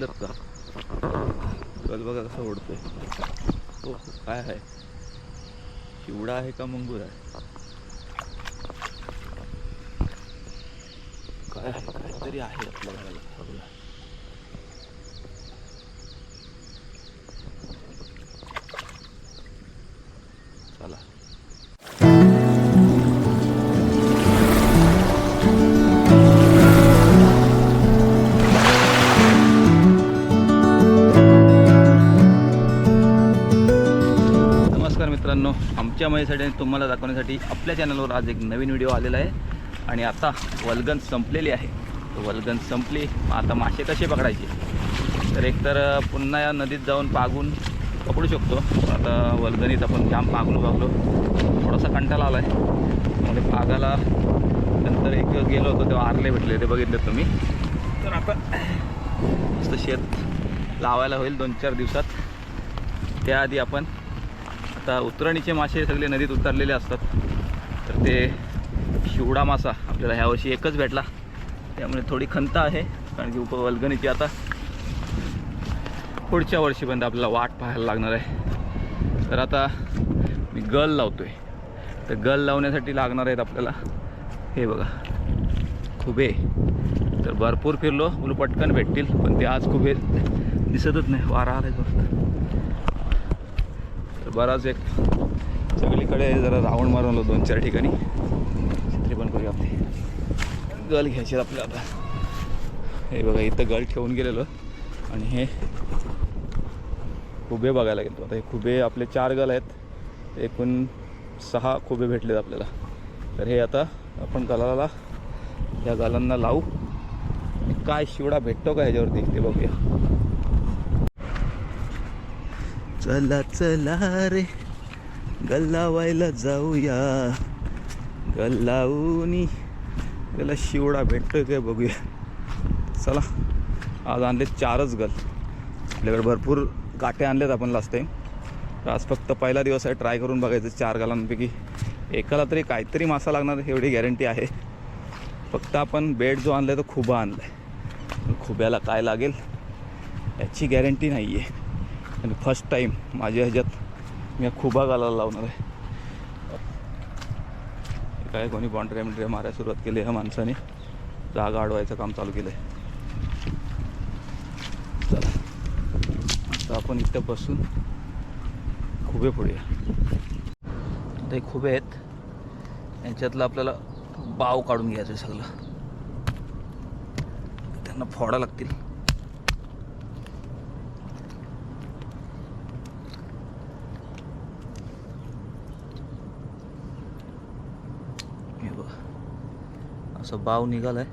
बघितलं का कल बघा कसं ओढतोय. हो काय आहे? शिवडा आहे का मंगूर आहे? काय आहे? काहीतरी आहे आपल्या घराला. आमच्या आणि तुम्हाला दाखवण्यासाठी आपल्या चॅनलवर आज एक नवीन व्हिडिओ आलेला आहे. आणि आता वल्गन संपलेली आहे. वल्गन संपली. आता मासे कसे पकडायचे? तर एकतर पुन्हा या नदीत जाऊन पागून पकडू शकतो. आता वल्गनीत आपण जाम पागलो पागलो. थोडासा कंटाळा आला आहे म्हणजे पागाला नंतर एक गेलो होतो तेव्हा आरले भेटले ते बघितले तुम्ही. तर आता मस्त शेत लावायला होईल दोन चार दिवसात. त्याआधी आपण आता उतरणीचे मासे सगळे नदीत उतरलेले असतात. तर ते शिवडा मासा आपल्याला ह्यावर्षी एकच भेटला. त्यामुळे थोडी खंत आहे कारण की उपवल्गणीची आता पुढच्या वर्षीपर्यंत आपल्याला वाट पाहायला लागणार आहे. तर आता मी गल लावतो आहे तर गल लावण्यासाठी लागणार आहेत आपल्याला हे बघा खुबे. तर भरपूर फिरलो मुलं पटकन भेटतील पण ते आज खुबे दिसतच नाही वारा आला तर बराच एक सगळीकडे जरा रावण मारवलं दोन चार ठिकाणी. छत्री पण करूया आपली. गल घ्यायचे आपल्या आता हे बघा इथं गल ठेवून गेलेलो. आणि हे खुबे बघायला गेलो. आता हे खुबे आपले चार गल आहेत. एकूण सहा खुबे भेटलेत आपल्याला. तर हे आता आपण गलाला या गालांना लावू. काय शिवडा भेटतो का ह्याच्यावरती ते बघूया. चला चला रे. गल्लावायला जाऊया. गल्लावूनी. त्याला शिवडा भेटतोय काय बघूया. चला आज आणले चारच गल. आपल्याकडे भरपूर काटे आणलेत आपण लास्ट टाईम तर आज फक्त पहिला दिवस आहे ट्राय करून बघायचं चार गालांपैकी. एकाला तरी काहीतरी मासा लागणार एवढी गॅरंटी आहे. फक्त आपण बेड जो आणला तो खुबा आणला आहे खुब्याला काय लागेल याची गॅरंटी नाही आहे आणि फर्स्ट टाईम माझ्या ह्याच्यात मी खुबा घालायला लावणार आहे. काय कोणी बॉन्ड्रे बिंड्रे मारायला सुरुवात केली ह्या माणसाने. जागा अडवायचं काम चालू केलं आहे चला. आता आपण इथं बसून खुबे फोडूया ते खुबे आहेत. यांच्यातलं आपल्याला बाव काढून घ्यायचं सगळं. त्यांना फोडा लागतील. हे बघा. असं बाव निघालाय.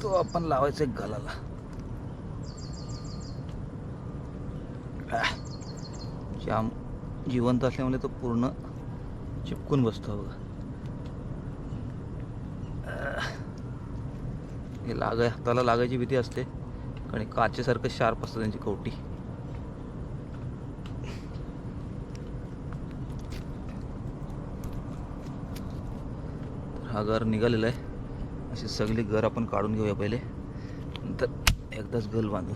तो आपण लावायचा एक गालाला. जाम जिवंत असल्यामुळे तो पूर्ण चिपकून बसतो बघा. हे लागाय हाताला लागायची भीती असते. आणि काचेसारखं शार्प असतं त्यांची कवटी तर हा घर निघालेला आहे. अशी सगळी घर आपण काढून घेऊया पहिले. नंतर एकदाच गल बांधू.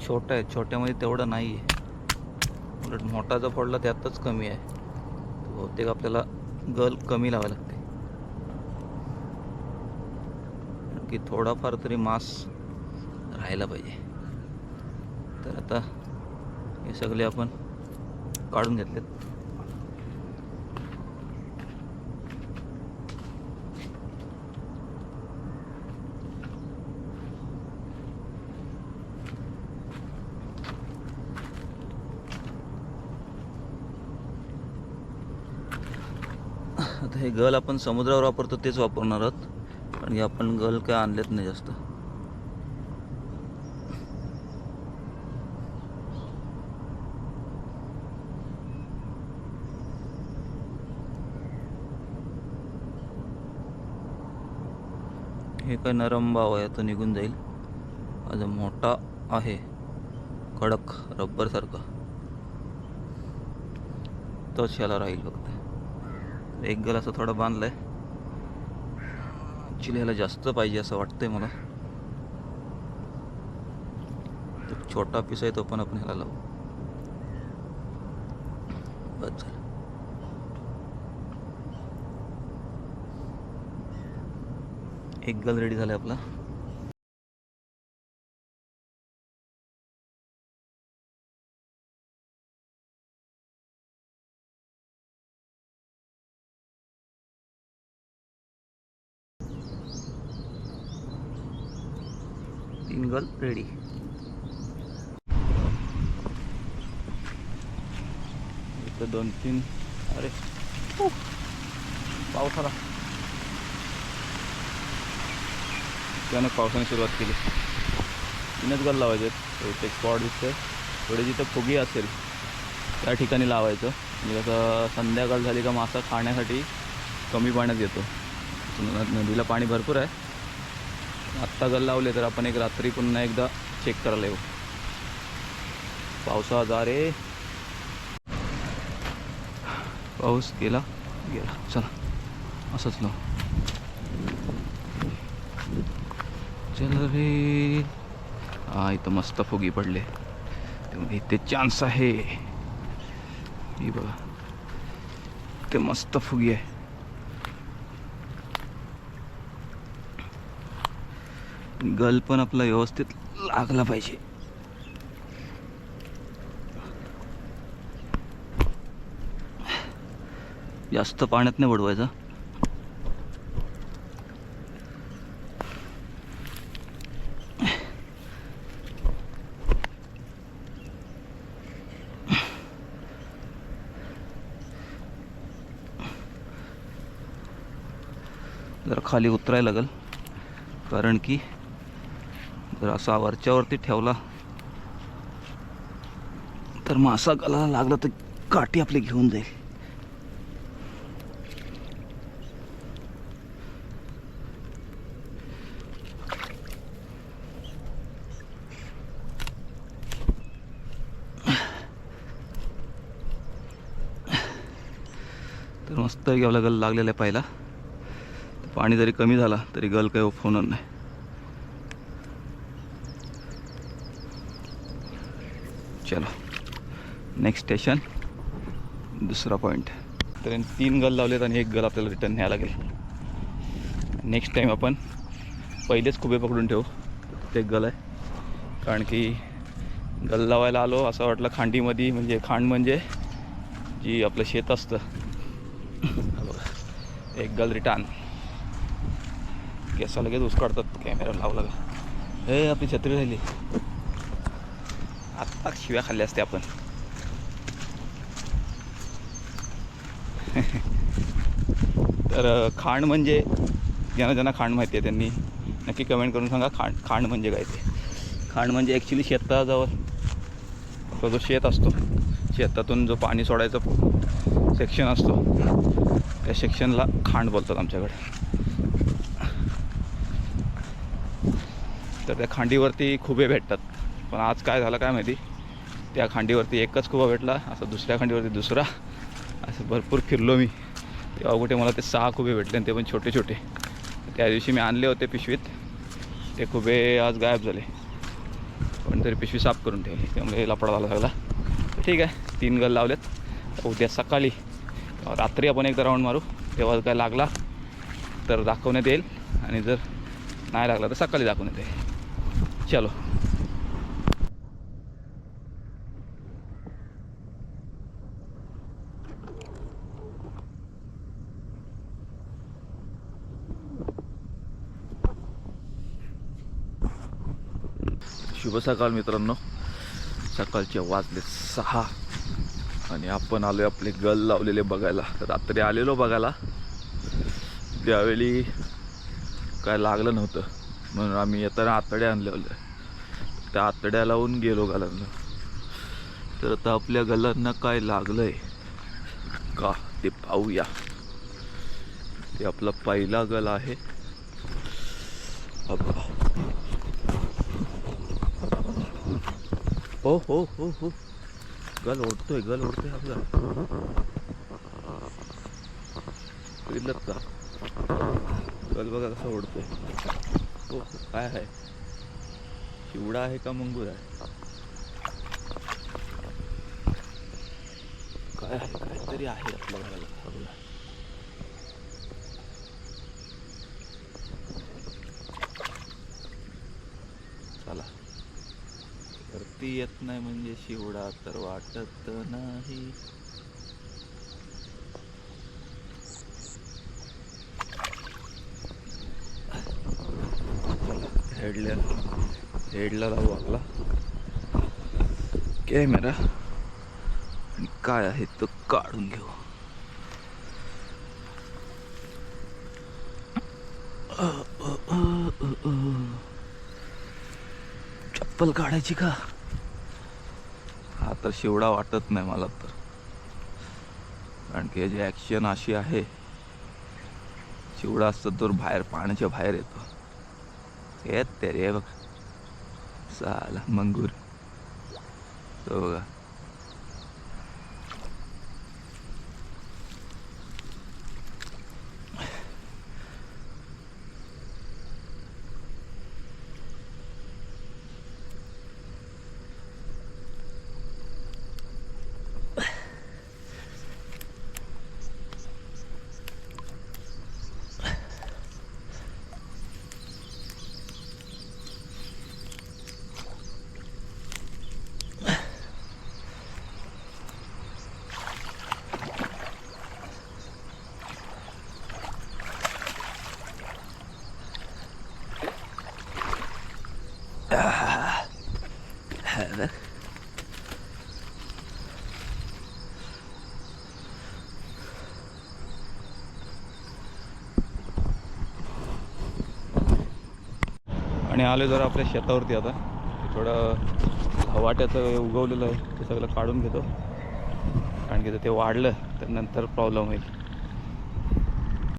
छोटा आहे छोट्यामध्ये तेवढं नाही आहे उलट मोठा जो पडला त्यातच कमी आहे. बहुतेक आपल्याला गल कमी लावायला लागते कारण की थोडाफार तरी मास राहायला पाहिजे. तर आता हे सगळे आपण काढून घेतलेत. आता हे गल आपण समुद्रावर वापरतो तेच वापरणार आहोत. कारण की आपण गल काय आणलेत नाही जास्त. हे काय नरम भाव आहे तो निघून जाईल. आज मोठा आहे कडक रब्बरसारखा तोच ह्याला राहील फक्त. एक गल असं थोडं बांधलंय. ॲक्च्युली ह्याला जास्त पाहिजे असं वाटतंय मला. एक छोटा पीस आहे तो पण आपण ह्याला लावू. बस झालं. एक गल रेडी झाला आपला. तीन रेडी. इथं दोन तीन. अरे. पावसाला. पाऊस अचानक पावसाने सुरुवात केली. तीनच गल लावायचे ते स्पॉट दिसतंय. थोडी जिथं फुगी असेल त्या ठिकाणी लावायचं. म्हणजे कसं संध्याकाळ झाली का मासा खाण्यासाठी कमी पाण्यात येतो. नदीला पाणी भरपूर आहे. आत्ता गल लावले तर आपण एक रात्री पुन्हा एकदा चेक करायला येऊ. पावसा जा रे. पाऊस गेला? गेला. चला. असंच लाव. चल रे. हा इथं मस्त फुगी पडले. त्यामुळे इथे चान्स आहे. ही बघा. ते मस्त फुगी आहे. गल पण आपला व्यवस्थित लागला पाहिजे. जास्त पाण्यात नाही बुडवायचं. जरा खाली उतरायला लागेल. कारण की तर असा वरच्यावरती ठेवला. तर मासा गलाला लागला तर काठी आपली घेऊन जाईल. तर मस्त घ्यावं गल लागलेला आहे पहिला. पाणी जरी कमी झाला तरी गल काही होणार नाही. चलो. नेक्स्ट स्टेशन दुसरा पॉईंट तर तीन गल लावलेत आणि एक गल आपल्याला रिटर्न न्यायला लागेल. नेक्स्ट टाईम आपण पहिलेच खुबे पकडून ठेवू. ते गल आहे. कारण की गल लावायला आलो असं वाटलं खांडीमध्ये म्हणजे खांड म्हणजे जी आपलं शेत असतं. बघा. एक गल रिटर्न केसा लगेच उसकाडतात कॅमेरा लावला हे आपली छत्री राहिली. आत्ता शिव्या खाल्ल्या असते आपण. तर खाण खांड म्हणजे ज्यांना ज्यांना खांड माहिती आहे त्यांनी नक्की कमेंट करून सांगा खांड खांड म्हणजे काय ते? खांड म्हणजे ॲक्च्युली शेताजवळ तो जो शेत असतो शेतातून जो पाणी सोडायचा सेक्शन असतो त्या सेक्शनला खांड बोलतात आमच्याकडे. तर त्या खांडीवरती खुबे भेटतात. पण आज काय झालं काय माहिती? त्या खांडीवरती एकच खुबा भेटला असं दुसऱ्या खांडीवरती दुसरा. असं भरपूर फिरलो मी. तेव्हा कुठे मला ते सहा खुबे भेटले आणि ते पण छोटे छोटे. त्या दिवशी मी आणले होते पिशवीत. ते खुबे आज गायब झाले. पण तरी पिशवी साफ करून ठेवली. त्यामुळे लपडा झाला सगळा. ठीक आहे तीन गल लावलेत. उद्या सकाळी रात्री आपण एकदा राऊंड मारू. तेव्हा काय लागला तर दाखवण्यात येईल. आणि जर नाही लागला तर सकाळी दाखवण्यात येईल. चलो. शुभ सकाळ मित्रांनो. सकाळचे वाजले सहा. आणि आपण आलो आपले गल लावलेले बघायला. रात्री आलेलो बघायला. त्यावेळी काय लागलं नव्हतं. म्हणून आम्ही येताना आतड्या आणले होते. त्या आतड्या लावून गेलो गलांना तर आता आपल्या गलांना काय लागलंय? का ते पाहूया. ते आपला पहिला गल आहे. हा हो हो हो हो. गल ओढतोय गल ओढतोय आपला. बघितलं का? गल बघा कसा ओढतोय. हो काय आहे? शिवडा आहे का मंगूर आहे? काय आहे? काहीतरी आहे आपल्या घराला. चला. तर ती येत नाही म्हणजे शिवडा तर वाटत नाही. हेडला हेडला लावू आपला. कॅमेरा आणि काय आहे तो काढून घेऊ. चप्पल काढायची का? हा तर शेवडा वाटत नाही मला तर. कारण की याची ॲक्शन अशी आहे चिवडा असतो तर बाहेर पाण्याच्या बाहेर येतो. येत ते रे बघ. चाल मंगूर. तो बघा हा बघ. आणि आलो जरा आपल्या शेतावरती आता. थोडं हवाट्याचं उगवलेलं आहे ते सगळं काढून घेतो. कारण की जर ते वाढलं तर नंतर प्रॉब्लेम होईल.